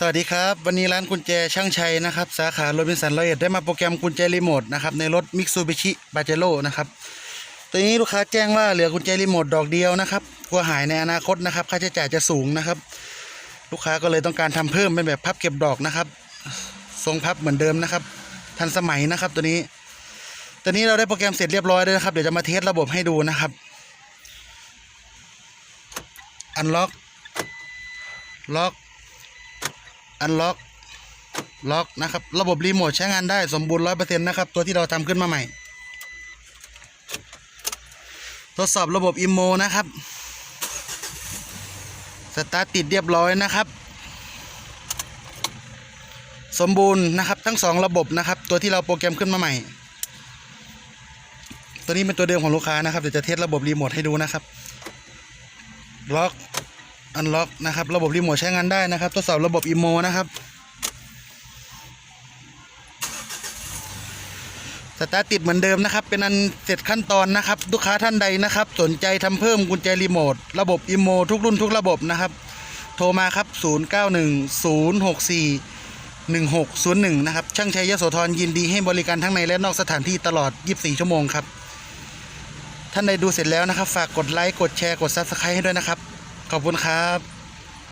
สวัสดีครับ วันนี้ร้านกุญแจช่างชัยนะครับ สาขาโรบินสันร้อยเอ็ดได้มาโปรแกรมกุญแจรีโมทนะครับในรถมิ t ซูบิชิบาเจโร่นะครับตัวนี้ลูกค้าแจ้งว่าเหลือกุญแจรีโมทดอกเดียวนะครับกลัวหายในอนาคตนะครับค่าใช้จ่ายจะสูงนะครับ ลูกค้าก็เลยต้องการทำเพิ่มเป็นแบบพับเก็บดอกนะครับ ทรงพับเหมือนเดิมนะครับ ทันสมัยนะครับตัวนี้ ตัวนี้เราได้โปรแกรมเสร็จเรียบร้อยแล้วนะครับเดี๋ยวจะมาเทสระบบให้ดูนะครับอันล็อกล็อก อันล็อกล็อกนะครับ ระบบรีโมทใช้งานได้สมบูรณ์ร้อยเปอร์เซ็นต์นะครับ ตัวที่เราทำขึ้นมาใหม่ ทดสอบระบบอิโมนะครับ สตาร์ทติดเรียบร้อยนะครับ สมบูรณ์นะครับทั้งสองระบบนะครับ ตัวที่เราโปรแกรมขึ้นมาใหม่ ตัวนี้เป็นตัวเดิมของลูกค้านะครับเดี๋ยวจะเทสระบบรีโมทให้ดูนะครับล็อก อันล็อกนะครับระบบรีโมทใช้งานได้นะครับทดสอบระบบอีโมนะครับสตาร์ติดเหมือนเดิมนะครับ เป็นอันเสร็จขั้นตอนนะครับลูกค้าท่านใดนะครับ สนใจทำเพิ่มกุญแจรีโมทระบบอีโมทุกรุ่นทุกระบบนะครับ โทรมาครับ 0910641601 นะครับ ช่างชัยยโสธรยินดีให้บริการทั้งในและนอกสถานที่ตลอด 24 ชั่วโมงครับ ท่านใดดูเสร็จแล้วนะครับ ฝากกดไลค์กดแชร์กด Subscribe ให้ด้วยนะครับ ขอบคุณครับ